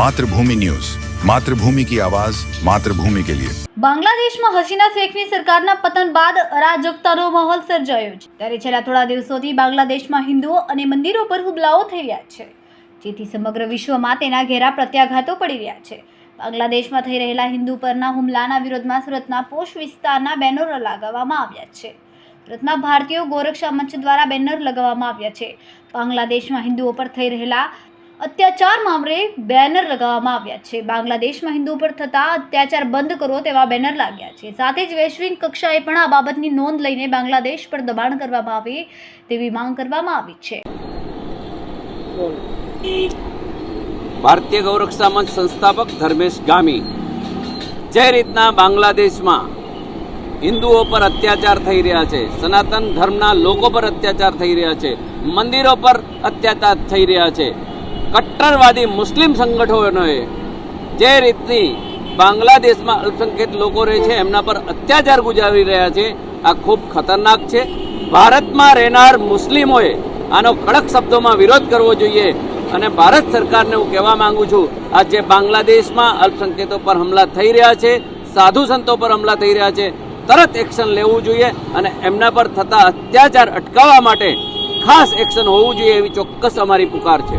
Mathrubhumi news. Mathrubhumi કી આવાજ, માતૃભૂમિ કે લિયે. બાંગ્લાદેશમાં હસીના શેખની સરકારના પતન બાદ અરાજકતાનો માહોલ સર્જાયો છે. ત્યારે છેલ્લા થોડા દિવસોથી બાંગ્લાદેશમાં હિન્દુઓ અને મંદિરો પર હુમલાઓ થઈ રહ્યા છે. જેથી સમગ્ર વિશ્વમાં તેના ઘેરા પ્રત્યાઘાતો પડી રહ્યા છે. બાંગ્લાદેશમાં થઈ રહેલા હિન્દુ પરના હુમલાના વિરોધમાં સુરતના પોષ વિસ્તારના બેનરો લગાવવામાં આવ્યા છે. સુરતમાં ભારતીયો ગોરક્ષા મંચ દ્વારા બેનર લગાવવામાં આવ્યા છે. બાંગ્લાદેશમાં હિન્દુઓ પર થઈ રહેલા અત્યાચાર મામલે બેનર લગાવવામાં આવ્યા છે. બાંગ્લાદેશમાં હિન્દુ પર થતા અત્યાચાર બંધ કરો તેવા બેનર લાગ્યા છે. સાથે જ વૈશ્વિક કક્ષાએ પણ આ બાબતની નોંધ લઈને બાંગ્લાદેશ પર દબાણ કરવામાં આવે તેવી માંગ કરવામાં આવી છે. ભારતીય ગૌરક્ષા મંચ સંસ્થાપક ધર્મેશ ગામી જે રીતના બાંગ્લાદેશમાં હિન્દુઓ પર અત્યાચાર થઈ રહ્યા છે, સનાતન ધર્મના લોકો પર અત્યાચાર થઈ રહ્યા છે, મંદિરો પર અત્યાચાર થઈ રહ્યા છે કટ્ટરવાદી મુસ્લિમ સંગઠનોએ જે રીતની બાંગ્લાદેશમાં અલ્પસંખ્યક લોકો રહે છે, એમના પર અત્યાચાર ગુજારી રહ્યા છે, આ ખૂબ ખતરનાક છે. ભારતમાં રહેનાર મુસ્લિમોએ આનો કડક શબ્દોમાં વિરોધ કરવો જોઈએ અને ભારત સરકારને હું કહેવા માંગુ છું આ જે બાંગ્લાદેશમાં અલ્પસંખ્યકો પર હમલા થઈ રહ્યા છે, સાધુ સંતો પર હમલા થઈ રહ્યા છે, તરત એક્શન લેવું જોઈએ અને એમના પર થતા અત્યાચાર અટકાવવા માટે ખાસ એક્શન હોવું જોઈએ એવી ચોક્કસ અમારી પુકાર છે.